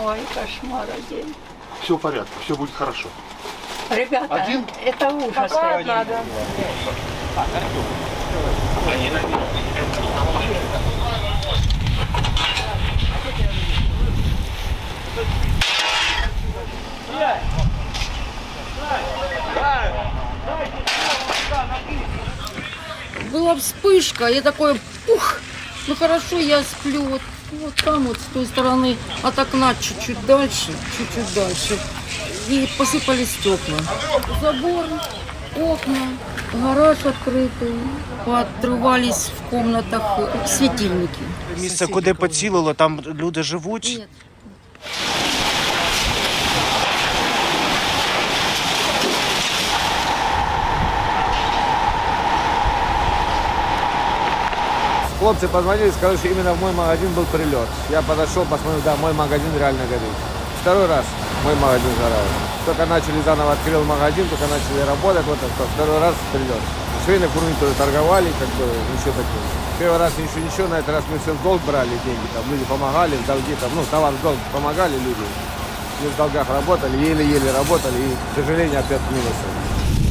Ой, кошмар один. Все в порядке, все будет хорошо. Ребята, Один? это ужас. надо. Была вспышка, я такой, пух, ну хорошо, я сплю вот, вот там вот с той стороны от окна чуть-чуть дальше, чуть-чуть дальше. И посыпались стекла. Забор, окна, гараж открытый, поотрывались в комнатах светильники. Місце, куди поцілило, там люди живуть. Нет. Хлопцы позвонили, сказали, что именно в мой магазин был прилет. Я подошел, посмотрел, да, мой магазин реально горит. Второй раз мой магазин горел. Только начали заново открыл магазин, только начали работать, вот это второй раз прилет. Швейной фурнитурой торговали, как бы ничего такого. Первый раз ничего, ничего, на этот раз мы все в долг брали деньги, там люди помогали, в долги, там, ну, товар в долг помогали люди. Мы в долгах работали, еле-еле работали, и, к сожалению, опять минусы.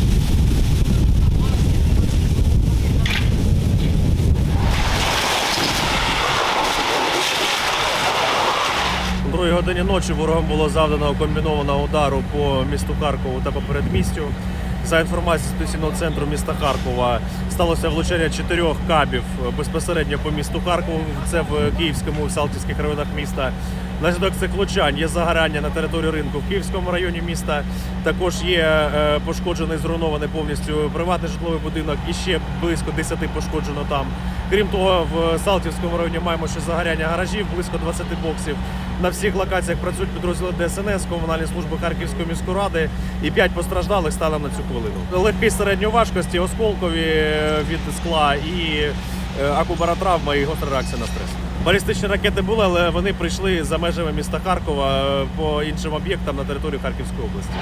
Годині ночі ворогом було завдано комбінованого удару по місту Харкову та по передмістю. За інформацією ситуаційного центру міста Харкова сталося влучання чотирьох кабів безпосередньо по місту Харкову. Це в Київському Салтівських районах міста. Наслідок цих влучань є загорання на території ринку в Київському районі міста. Також є е, пошкоджений зруйнований повністю приватний житловий будинок і ще близько 10 пошкоджено там. Крім того, в Салтівському районі маємо ще загоряння гаражів, близько 20 боксів. На всіх локаціях працюють підрозділи ДСНС, комунальні служби Харківської міської ради і 5 постраждалих станом на цю хвилину. Легкий середньої важкості, осколкові е, від скла і акубара акубаротравма і гостра реакція на стрес. Балістичні ракети були, але вони прийшли за межами міста Харкова е, по іншим об'єктам на територію Харківської області.